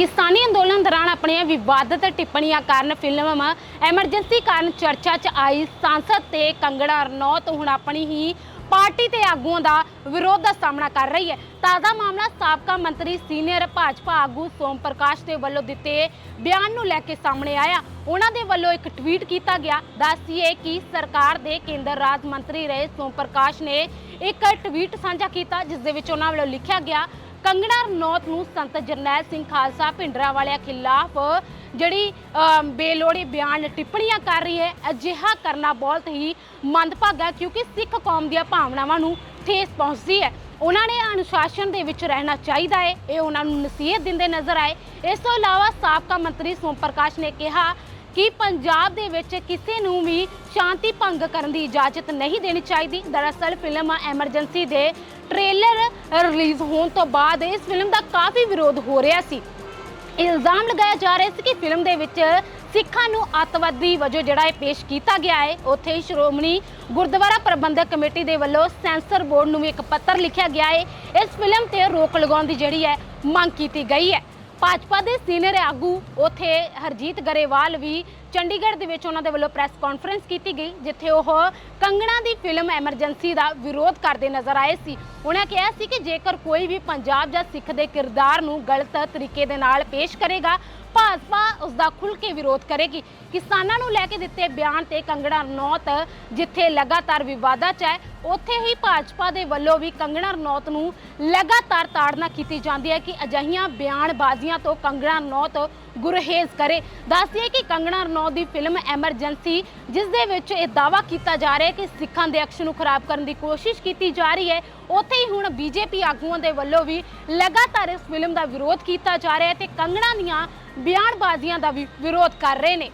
ਕਿਸਾਨੀ ਅੰਦੋਲਨ ਦੌਰਾਨ ਆਪਣੀਆਂ ਵਿਵਾਦਤ ਟਿੱਪਣੀਆਂ ਕਾਰਨ ਫਿਲਮ ਐਮਰਜੈਂਸੀ ਕਾਰਨ ਚਰਚਾ 'ਚ ਆਈ ਸੰਸਦ ਤੇ ਕੰਗੜਾ ਰਣੌਤ ਹੁਣ ਆਪਣੀ ਹੀ ਪਾਰਟੀ ਤੇ ਆਗੂਆਂ ਦਾ ਵਿਰੋਧ ਦਾ ਸਾਹਮਣਾ ਕਰ ਰਹੀ ਹੈ। ਤਾਜ਼ਾ ਮਾਮਲਾ ਸਾਬਕਾ ਮੰਤਰੀ ਸੀਨੀਅਰ ਭਾਜਪਾ ਆਗੂ ਸੋਮ ਪ੍ਰਕਾਸ਼ ਦੇ ਵੱਲੋਂ ਦਿੱਤੇ ਬਿਆਨ ਨੂੰ ਲੈ ਕੇ ਸਾਹਮਣੇ ਆਇਆ। ਉਹਨਾਂ ਦੇ ਵੱਲੋਂ ਇੱਕ ਟਵੀਟ ਕੀਤਾ ਗਿਆ। ਦੱਸੀਏ ਕਿ ਸਰਕਾਰ ਦੇ ਕੇਂਦਰ ਰਾਜ ਮੰਤਰੀ ਰਹੇ ਸੋਮ ਪ੍ਰਕਾਸ਼ ਨੇ ਇੱਕ ਟਵੀਟ ਸਾਂਝਾ ਕੀਤਾ, ਜਿਸ ਦੇ ਵਿੱਚ ਉਹਨਾਂ ਵੱਲੋਂ ਲਿਖਿਆ ਗਿਆ ਕੰਗਣਾ ਰਣੌਤ ਨੂੰ ਸੰਤ ਜਰਨੈਲ ਸਿੰਘ ਖਾਲਸਾ ਭਿੰਡਰਾ ਵਾਲਿਆਂ ਖਿਲਾਫ ਜਿਹੜੀ ਬੇਲੋੜੀ ਬਿਆਨ ਟਿੱਪਣੀਆਂ ਕਰ ਰਹੀ ਹੈ, ਅਜਿਹਾ ਕਰਨਾ ਬਹੁਤ ਹੀ ਮੰਦਭਾਗਾ ਹੈ, ਕਿਉਂਕਿ ਸਿੱਖ ਕੌਮ ਦੀਆਂ ਭਾਵਨਾਵਾਂ ਨੂੰ ਠੇਸ ਪਹੁੰਚਦੀ ਹੈ। ਉਹਨਾਂ ਨੇ ਅਨੁਸ਼ਾਸਨ ਦੇ ਵਿੱਚ ਰਹਿਣਾ ਚਾਹੀਦਾ ਹੈ, ਇਹ ਉਹਨਾਂ ਨੂੰ ਨਸੀਹਤ ਦਿੰਦੇ ਨਜ਼ਰ ਆਏ। ਇਸ ਤੋਂ ਇਲਾਵਾ ਸਾਬਕਾ ਮੰਤਰੀ ਸੋਮ ਪ੍ਰਕਾਸ਼ ਨੇ ਕਿਹਾ ਕਿ ਪੰਜਾਬ ਦੇ ਵਿੱਚ ਕਿਸੇ ਨੂੰ ਵੀ ਸ਼ਾਂਤੀ ਭੰਗ ਕਰਨ ਦੀ ਇਜਾਜ਼ਤ ਨਹੀਂ ਦੇਣੀ ਚਾਹੀਦੀ। ਦਰਅਸਲ ਫਿਲਮ ਐਮਰਜੈਂਸੀ ਦੇ ਟ੍ਰੇਲਰ ਰਿਲੀਜ਼ ਹੋਣ ਤੋਂ ਬਾਅਦ ਇਸ ਫਿਲਮ ਦਾ ਕਾਫੀ ਵਿਰੋਧ ਹੋ ਰਿਹਾ ਸੀ। ਇਲਜ਼ਾਮ ਲਗਾਇਆ ਜਾ ਰਿਹਾ ਸੀ ਕਿ ਫਿਲਮ ਦੇ ਵਿੱਚ ਸਿੱਖਾਂ ਨੂੰ ਅੱਤਵਾਦੀ ਵਜੋਂ ਜਿਹੜਾ ਇਹ ਪੇਸ਼ ਕੀਤਾ ਗਿਆ ਹੈ, ਉੱਥੇ ਹੀ ਸ਼੍ਰੋਮਣੀ ਗੁਰਦੁਆਰਾ ਪ੍ਰਬੰਧਕ ਕਮੇਟੀ ਦੇ ਵੱਲੋਂ ਸੈਂਸਰ ਬੋਰਡ ਨੂੰ ਵੀ ਇੱਕ ਪੱਤਰ ਲਿਖਿਆ ਗਿਆ ਹੈ। ਇਸ ਫਿਲਮ ਤੇ ਰੋਕ ਲਗਾਉਣ ਦੀ ਜਿਹੜੀ ਹੈ ਮੰਗ ਕੀਤੀ ਗਈ ਹੈ। ਭਾਜਪਾ ਦੇ ਸੀਨੀਅਰ ਆਗੂ ਉਥੇ ਹਰਜੀਤ ਗਰੇਵਾਲ ਵੀ ਚੰਡੀਗੜ੍ਹ ਦੇ ਵਿੱਚ ਉਹਨਾਂ ਦੇ ਵੱਲੋਂ ਪ੍ਰੈਸ ਕਾਨਫਰੰਸ ਕੀਤੀ ਗਈ, ਜਿੱਥੇ ਉਹ ਕੰਗਣਾ ਦੀ ਫਿਲਮ ਐਮਰਜੈਂਸੀ ਦਾ ਵਿਰੋਧ ਕਰਦੇ ਨਜ਼ਰ ਆਏ ਸੀ। ਉਹਨਾਂ ਕਿਹਾ ਸੀ ਕਿ ਜੇਕਰ ਕੋਈ ਵੀ ਪੰਜਾਬ ਜਾਂ ਸਿੱਖ ਦੇ ਕਿਰਦਾਰ ਨੂੰ ਗਲਤ ਤਰੀਕੇ ਦੇ ਨਾਲ ਪੇਸ਼ ਕਰੇਗਾ ਭਾਜਪਾ ਉਸ ਦਾ ਖੁੱਲ੍ਹ ਕੇ ਵਿਰੋਧ ਕਰੇਗੀ। ਕਿਸਾਨਾਂ ਨੂੰ ਲੈ ਕੇ ਦਿੱਤੇ ਬਿਆਨ ਤੇ ਕੰਗਣਾ ਨੌਤ ਜਿੱਥੇ ਲਗਾਤਾਰ ਵਿਵਾਦਾਂ 'ਚ ਹੈ, ਉੱਥੇ ਹੀ ਭਾਜਪਾ ਦੇ ਵੱਲੋਂ ਵੀ ਕੰਗਣਾ ਰਣੌਤ ਨੂੰ ਲਗਾਤਾਰ ਤਾੜਨਾ ਕੀਤੀ ਜਾਂਦੀ ਹੈ ਕਿ ਅਜਿਹੀਆਂ ਬਿਆਨਬਾਜ਼ੀਆਂ ਤੋਂ ਕੰਗਣਾ ਰਣੌਤ ਗੁਰਹੇਜ਼ ਕਰੇ। ਦੱਸਦੀਏ ਕਿ ਕੰਗਣਾ ਰਣੌਤ ਦੀ ਫਿਲਮ ਐਮਰਜੈਂਸੀ, ਜਿਸ ਦੇ ਵਿੱਚ ਇਹ ਦਾਵਾ ਕੀਤਾ ਜਾ ਰਿਹਾ ਹੈ ਕਿ ਸਿੱਖਾਂ ਦੇ ਅਕਸ਼ ਨੂੰ ਖਰਾਬ ਕਰਨ ਦੀ ਕੋਸ਼ਿਸ਼ ਕੀਤੀ ਜਾ ਰਹੀ ਹੈ। ਉੱਥੇ ਹੀ ਹੁਣ ਬੀਜੇਪੀ ਆਗੂਆਂ ਦੇ ਵੱਲੋਂ ਵੀ ਲਗਾਤਾਰ ਇਸ ਫਿਲਮ ਦਾ ਵਿਰੋਧ ਕੀਤਾ ਜਾ ਰਿਹਾ ਹੈ ਤੇ ਕੰਗਣਾ ਦੀਆਂ ਬਿਆਨਬਾਜ਼ੀਆਂ ਦਾ ਵੀ ਵਿਰੋਧ ਕਰ ਰਹੇ ਨੇ।